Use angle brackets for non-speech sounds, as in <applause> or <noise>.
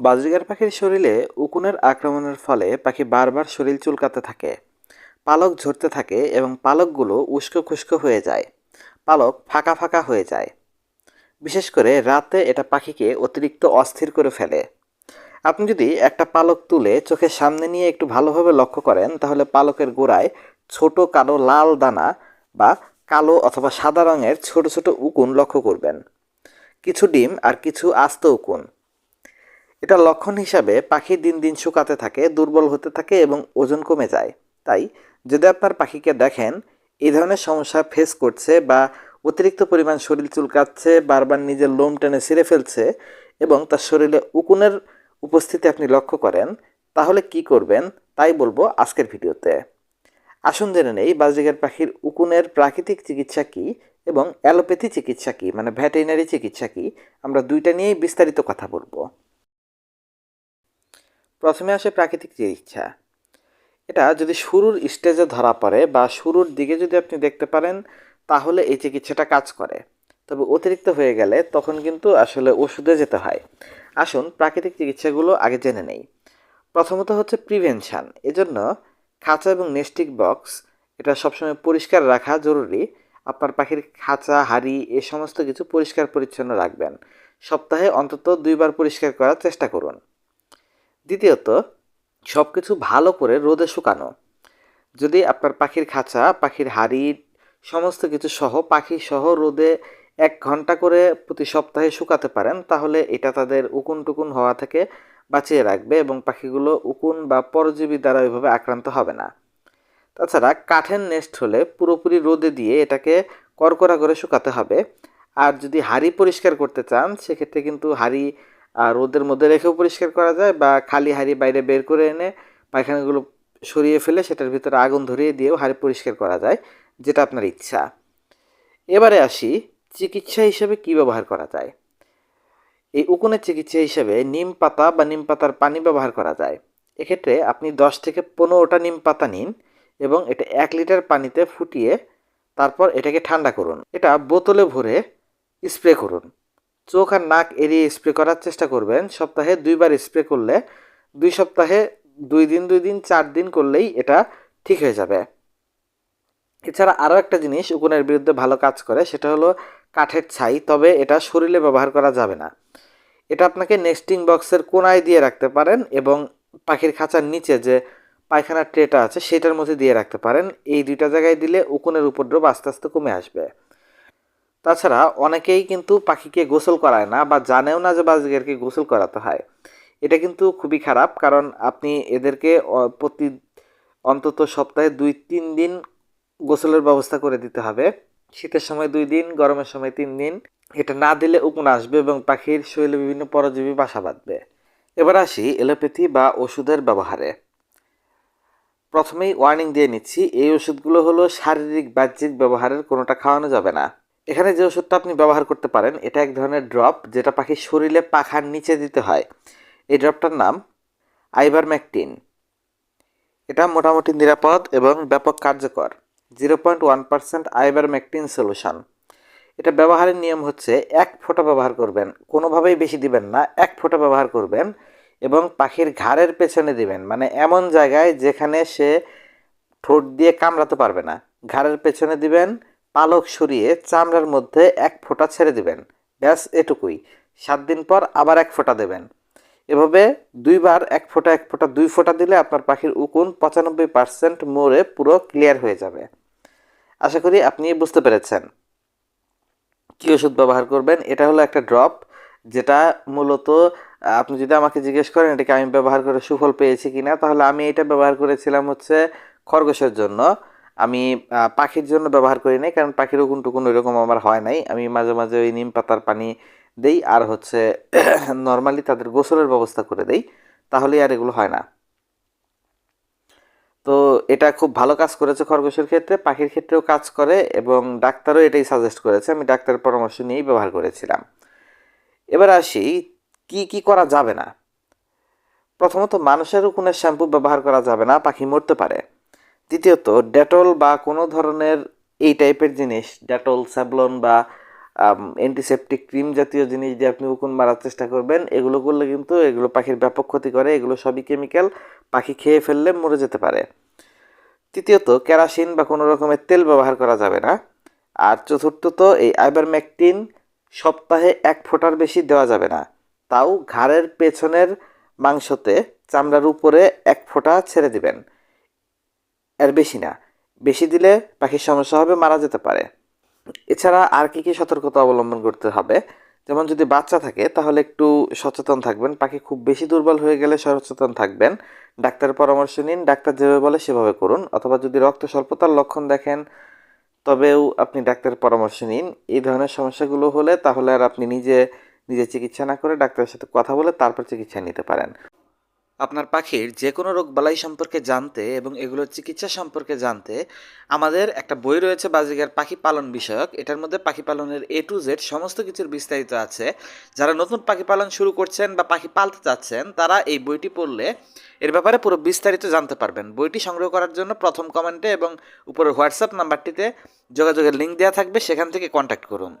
Budgerigar পাখির শরীরে উকুনের আক্রমণের ফলে পাখি বারবার শরীর চুলকাতে থাকে, পালক ঝরতে থাকে এবং পালকগুলো উস্কো খুস্কো হয়ে যায়, পালক ফাঁকা ফাঁকা হয়ে যায়। বিশেষ করে রাতে এটা পাখিকে অতিরিক্ত অস্থির করে ফেলে। আপনি যদি একটা পালক তুলে চোখের সামনে নিয়ে একটু ভালোভাবে লক্ষ্য করেন, তাহলে পালকের গোড়ায় ছোট কালো লাল দানা বা কালো অথবা সাদা রঙের ছোট ছোট উকুন লক্ষ্য করবেন। কিছু ডিম আর কিছু আস্ত উকুন। এটা লক্ষণ হিসাবে পাখি দিন দিন শুকাতে থাকে, দুর্বল হতে থাকে এবং ওজন কমে যায়। তাই যদি আপনার পাখিকে দেখেন এই ধরনের সমস্যা ফেস করছে বা অতিরিক্ত পরিমাণ শরীর চুলকাচ্ছে, বারবার নিজের লোম টেনে ছিঁড়ে ফেলছে এবং তার শরীরে উকুনের উপস্থিতি আপনি লক্ষ্য করেন, তাহলে কি করবেন? তাই বলব আজকের ভিডিওতে। আসুন জেনে নেই বাজরিগার পাখির উকুনের প্রাকৃতিক চিকিৎসা কী এবং অ্যালোপ্যাথি চিকিৎসা কী মানে ভ্যাটেরিনারি চিকিৎসা কী, আমরা দুইটা নিয়েই বিস্তারিত কথা বলব। প্রথমে আসে প্রাকৃতিক চিকিৎসা এটা যদি শুরুর স্টেজে ধরা পড়ে বা শুরুর দিকে যদি আপনি দেখতে পারেন, তাহলে এই চিকিৎসাটা কাজ করে। তবে অতিরিক্ত হয়ে গেলে তখন কিন্তু আসলে ওষুধে যেতে হয়। আসুন প্রাকৃতিক চিকিৎসাগুলো আগে জেনে নেই। প্রথমত হচ্ছে প্রিভেনশান এজন্য খাঁচা এবং নেস্টিক বক্স এটা সবসময় পরিষ্কার রাখা জরুরি। আপনার পাখির খাঁচা, হাড়ি, এ সমস্ত কিছু পরিষ্কার পরিচ্ছন্ন রাখবেন। সপ্তাহে অন্তত দুইবার পরিষ্কার করার চেষ্টা করুন। দ্বিতীয়ত সব কিছু ভালো করে রোদে শুকানো। যদি আপনার পাখির খাঁচা, পাখির হাড়ি, সমস্ত কিছু সহ পাখি সহ রোদে এক ঘণ্টা করে প্রতি সপ্তাহে শুকাতে পারেন, তাহলে এটা তাদের উকুন টুকুন হওয়া থেকে বাঁচিয়ে রাখবে এবং পাখিগুলো উকুন বা পরজীবী দ্বারা ওইভাবে আক্রান্ত হবে না। তাছাড়া কাঠের নেস্ট হলে পুরোপুরি রোদে দিয়ে এটাকে করকরা করে শুকাতে হবে। আর যদি হাড়ি পরিষ্কার করতে চান, সেক্ষেত্রে কিন্তু হাড়ি আর রোদের মধ্যে রেখেও পরিষ্কার করা যায় বা খালি হাঁড়ি বাইরে বের করে এনে পায়খানাগুলো সরিয়ে ফেলে সেটার ভিতরে আগুন ধরিয়ে দিয়েও হাঁড়ি পরিষ্কার করা যায়, যেটা আপনার ইচ্ছা। এবারে আসি, চিকিৎসা হিসেবে কি ব্যবহার করা যায়? এই উকুনের চিকিৎসা হিসেবে নিম পাতা বা নিম পাতার পানি ব্যবহার করা যায়। এক্ষেত্রে আপনি দশ থেকে পনেরোটা নিম পাতা নিন এবং এটা এক লিটার পানিতে ফুটিয়ে তারপর এটাকে ঠান্ডা করুন। এটা বোতলে ভরে স্প্রে করুন। চোখ আর নাক এড়িয়ে স্প্রে করার চেষ্টা করবেন। সপ্তাহে দুইবার স্প্রে করলে দুই সপ্তাহে দুই দিন দুই দিন, চার দিন করলেই এটা ঠিক হয়ে যাবে। এছাড়া আরও একটা জিনিস উকুনের বিরুদ্ধে ভালো কাজ করে, সেটা হলো কাঠের ছাই, তবে এটা শরীরে ব্যবহার করা যাবে না। এটা আপনাকে নেস্টিং বক্সের কোনায় দিয়ে রাখতে পারেন এবং পাখির খাঁচার নিচে যে পায়খানার ট্রেটা আছে, সেটার মধ্যে দিয়ে রাখতে পারেন। এই দুইটা জায়গায় দিলে উকুনের উপদ্রব আস্তে আস্তে কমে আসবে। তাছাড়া অনেকেই কিন্তু পাখিকে গোসল করায় না বা জানেও না যে বাজিগারকে গোসল করাতে হয়। এটা কিন্তু খুবই খারাপ কারণ আপনি এদেরকে প্রতি অন্তত সপ্তাহে দুই তিন দিন গোসলের ব্যবস্থা করে দিতে হবে। শীতের সময় দুই দিন, গরমের সময় তিন দিন। এটা না দিলে উকুন আসবে এবং পাখির শরীরে বিভিন্ন পরজীবী বাসা বাঁধবে। এবার আসি এলোপ্যাথি বা ওষুধের ব্যবহারে। প্রথমেই ওয়ার্নিং দিয়ে নিচ্ছি, এই ওষুধগুলো হলো শারীরিক বাহ্যিক ব্যবহারের কোনোটা খাওয়ানো যাবে না। এখানে যে ওষুধটা আপনি ব্যবহার করতে পারেন, এটা এক ধরনের ড্রপ যেটা পাখির শরীরে পাখার নিচে দিতে হয়। এই ড্রপটার নাম আইবারম্যাকটিন এটা মোটামুটি নিরাপদ এবং ব্যাপক কার্যকর। Zero point one percent ivermectin solution এটা ব্যবহারের নিয়ম হচ্ছে এক ফোঁটা ব্যবহার করবেন, কোনোভাবেই বেশি দিবেন না, এক ফোঁটা ব্যবহার করবেন এবং পাখির ঘাড়ের পেছনে দিবেন। মানে এমন জায়গায় যেখানে সে ঠোঁট দিয়ে কামড়াতে পারবে না। ঘাড়ের পেছনে দিবেন পালক সরিয়ে চামড়ার মধ্যে এক ফোঁটা ছেড়ে দেবেন। ব্যাস, এটুকুই। সাত দিন পর আবার এক ফোঁটা দেবেন। এভাবে দুইবার এক ফোঁটা এক ফোঁটা, দুই ফোঁটা দিলে আপনার পাখির উকুন পঁচানব্বই পার্সেন্ট মোড়ে পুরো ক্লিয়ার হয়ে যাবে। আশা করি আপনি বুঝতে পেরেছেন। কী ওষুধ ব্যবহার করবেন? এটা হলো একটা ড্রপ, যেটা মূলত, আপনি যদি আমাকে জিজ্ঞেস করেন, এটাকে আমি ব্যবহার করে সুফল পেয়েছি কিনা? তাহলে আমি এটা ব্যবহার করেছিলাম হচ্ছে খরগোশের জন্য। আমি পাখির জন্য ব্যবহার করি নাই, কারণ পাখির উকুন টুকুন ওইরকম আমার হয় নাই। আমি মাঝে মাঝে ওই নিম পাতার পানি দেই, আর হচ্ছে <coughs> নর্মালি তাদের গোসলের ব্যবস্থা করে দেই তাহলে আর এগুলো হয় না। তো এটা খুব ভালো কাজ করেছে খরগোশের ক্ষেত্রে, পাখির ক্ষেত্রেও কাজ করে, এবং ডাক্তারও এটাই সাজেস্ট করেছে, আমি ডাক্তারের পরামর্শ নিয়েই ব্যবহার করেছিলাম। এবার আসি, কি কি করা যাবে না? প্রথমত মানুষের উকুনের শ্যাম্পু ব্যবহার করা যাবে না, পাখি মরতে পারে। দ্বিতীয়ত, ডেটল বা কোনো ধরনের এই টাইপের জিনিস, ডেটল, স্যাবলন বা অ্যান্টিসেপটিক ক্রিম জাতীয় জিনিস দিয়ে আপনি উকুন মারার চেষ্টা করবেন, এগুলো করলে কিন্তু এগুলো পাখির ব্যাপক ক্ষতি করে, এগুলো সবই কেমিক্যাল পাখি খেয়ে ফেললে মরে যেতে পারে। তৃতীয়ত, কেরাসিন বা কোনো রকমের তেল ব্যবহার করা যাবে না। আর চতুর্থত, এই আইবারম্যাকটিন সপ্তাহে এক ফোঁটার বেশি দেওয়া যাবে না। তাও ঘাড়ের পেছনের মাংসতে চামড়ার উপরে এক ফোঁটা ছেড়ে দিবেন। এর বেশি না। বেশি দিলে পাখির সমস্যা হবে, মারা যেতে পারে। এছাড়া আর কি কি সতর্কতা অবলম্বন করতে হবে? যেমন যদি বাচ্চা থাকে, তাহলে একটু সচেতন থাকবেন। পাখি খুব বেশি দুর্বল হয়ে গেলে সচেতন থাকবেন। ডাক্তারের পরামর্শ নিন, ডাক্তার যেভাবে বলে সেভাবে করুন। অথবা যদি রক্ত স্বল্পতার লক্ষণ দেখেন, তবেও আপনি ডাক্তারের পরামর্শ নিন। এই ধরনের সমস্যাগুলো হলে তাহলে আর আপনি নিজে নিজে চিকিৎসা না করে ডাক্তারের সাথে কথা বলে তারপর চিকিৎসা নিতে পারেন। আপনার পাখির যে কোনো রোগ বালাই সম্পর্কে জানতে এবং এগুলোর চিকিৎসা সম্পর্কে জানতে আমাদের একটা বই রয়েছে বাজিগার পাখি পালন বিষয়ক। এটার মধ্যে পাখি পালনের এ টু জেড সমস্ত কিছুর বিস্তারিত আছে। যারা নতুন পাখি পালন শুরু করছেন বা পাখি পালতে চাচ্ছেন, তারা এই বইটি পড়লে এর ব্যাপারে পুরো বিস্তারিত জানতে পারবেন। বইটি সংগ্রহ করার জন্য প্রথম কমেন্টে এবং উপরের হোয়াটসঅ্যাপ নাম্বারটিতে যোগাযোগের লিঙ্ক দেওয়া থাকবে, সেখান থেকে কন্ট্যাক্ট করুন।